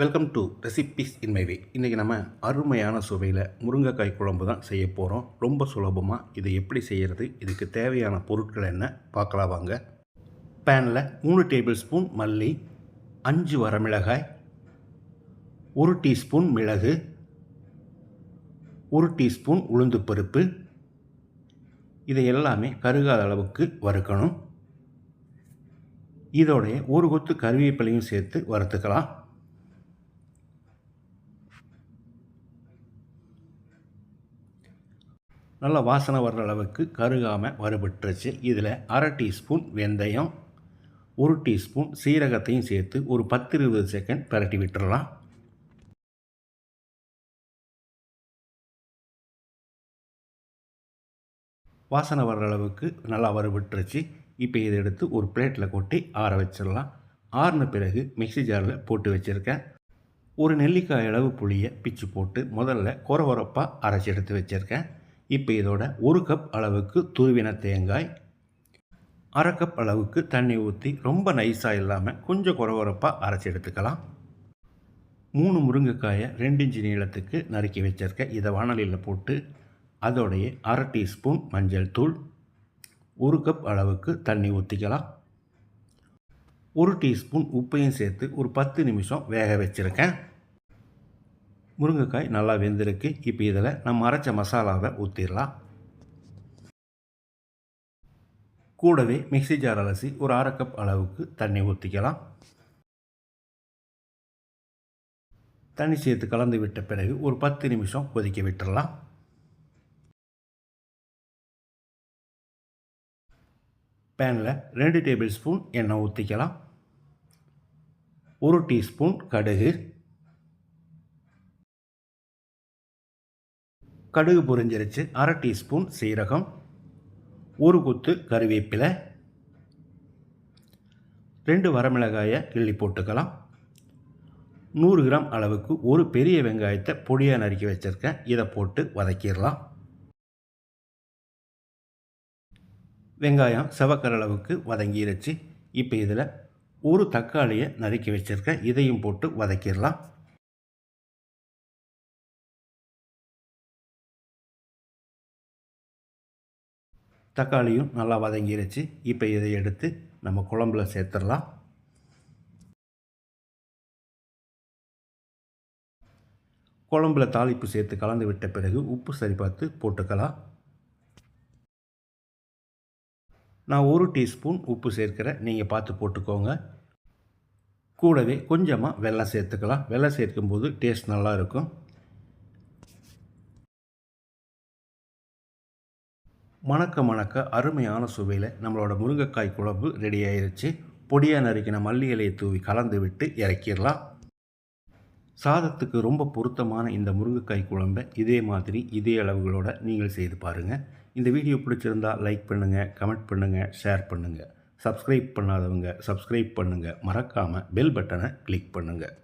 Welcome to recipes in my way இன்றைக்கி நம்ம அருமையான சுவையில் முருங்கைக்காய் குழம்பு தான் செய்ய போகிறோம் ரொம்ப சுலபமாக இதை எப்படி செய்கிறது இதுக்கு தேவையான பொருட்கள் என்ன பார்க்கலாம் வாங்க. பேனில் மூணு டேபிள் ஸ்பூன் மல்லி அஞ்சு வரமிளகாய் ஒரு டீஸ்பூன் மிளகு ஒரு டீஸ்பூன் உளுந்து பருப்பு. இதை எல்லாமே கருகாத அளவுக்கு வறுக்கணும். இதோடைய ஒரு கொத்து கருவேப்பிலையும் சேர்த்து வறுத்துக்கலாம். நல்லா வாசனை வர்ற அளவுக்கு கருகாமல் வறுபட்டுருச்சு. இதில் அரை டீஸ்பூன் வெந்தயம் ஒரு டீஸ்பூன் சீரகத்தையும் சேர்த்து ஒரு பத்து இருபது செகண்ட் பரட்டி விட்டுறலாம். வாசனை வர்ற அளவுக்கு நல்லா வறுபட்டுருச்சு. இப்போ இதை எடுத்து ஒரு பிளேட்டில் கொட்டி ஆற வச்சிடலாம். ஆறின பிறகு மிக்ஸி ஜாரில் போட்டு வச்சுருக்கேன். ஒரு நெல்லிக்காய் அளவு புளியை பிச்சு போட்டு முதல்ல கொரகொரப்பாக அரைச்சி எடுத்து வச்சுருக்கேன். இப்போ இதோட ஒரு கப் அளவுக்கு துருவின தேங்காய் அரை கப் அளவுக்கு தண்ணி ஊற்றி ரொம்ப நைஸாக இல்லாமல் கொஞ்சம் குறகுறப்பாக அரைச்சி எடுத்துக்கலாம். மூணு முருங்கைக்காயை ரெண்டு இன்ச்சு நீளத்துக்கு நறுக்கி வச்சிருக்கேன் இதை வானலியில் போட்டு அதோடைய அரை டீஸ்பூன் மஞ்சள் தூள் ஒரு கப் அளவுக்கு தண்ணி ஊற்றிக்கலாம் ஒரு டீஸ்பூன் உப்பையும் சேர்த்து ஒரு பத்து நிமிஷம் வேக வச்சுருக்கேன். முருங்கைக்காய் நல்லா வெந்திருக்கு. இப்போ இதில் நம்ம அரைச்ச மசாலாவை ஊற்றிடலாம் கூடவே மிக்சி ஜார் அலசி ஒரு அரை கப் அளவுக்கு தண்ணி ஊற்றிக்கலாம் தண்ணி சேர்த்து கலந்து விட்ட பிறகு ஒரு பத்து நிமிஷம் கொதிக்க விட்டுடலாம் பேனில் ரெண்டு டேபிள் ஸ்பூன் எண்ணெய் ஊற்றிக்கலாம் ஒரு டீஸ்பூன் கடுகு. கடுகு பொரிஞ்சிருச்சு அரை டீஸ்பூன் சீரகம் ஒரு கொத்து கருவேப்பிலை ரெண்டு வரமிளகாயை கிள்ளி போட்டுக்கலாம். நூறு கிராம் அளவுக்கு ஒரு பெரிய வெங்காயத்தை பொடியாக நறுக்கி வச்சுருக்கேன். இதை போட்டு வதக்கிடலாம். வெங்காயம் செவக்கிற அளவுக்கு வதங்கிருச்சு. இப்போ இதில் ஒரு தக்காளியை நறுக்கி வச்சுருக்கேன். இதையும் போட்டு வதக்கிடலாம். தக்காளியும் நல்லா வதங்கிருச்சு. இப்போ இதை எடுத்து நம்ம குழம்புல சேர்த்துடலாம். குழம்புல தாளிப்பு சேர்த்து கலந்து விட்ட பிறகு உப்பு சரி பார்த்து போட்டுக்கலாம். நான் ஒரு டீஸ்பூன் உப்பு சேர்க்கிறேன் நீங்கள் பார்த்து போட்டுக்கோங்க. கூடவே கொஞ்சமாக வெள்ளம் சேர்த்துக்கலாம். வெள்ளம் சேர்க்கும்போது டேஸ்ட் நல்லா மணக்க மணக்க அருமையான சுவையில் நம்மளோட முருங்கைக்காய் குழம்பு ரெடி ஆயிடுச்சு பொடியாக நறுக்கின மல்லி இலையை தூவி கலந்து விட்டு இறக்கிடலாம். சாதத்துக்கு ரொம்ப பொருத்தமான இந்த முருங்கைக்காய் குழம்பை இதே மாதிரி இதே அளவுகளோட நீங்கள் செய்து பாருங்கள் இந்த வீடியோ பிடிச்சிருந்தா லைக் பண்ணுங்கள் கமெண்ட் பண்ணுங்கள் ஷேர் பண்ணுங்கள் சப்ஸ்கிரைப் பண்ணாதவங்க சப்ஸ்கிரைப் பண்ணுங்கள் மறக்காமல் பெல் பட்டனை கிளிக் பண்ணுங்கள்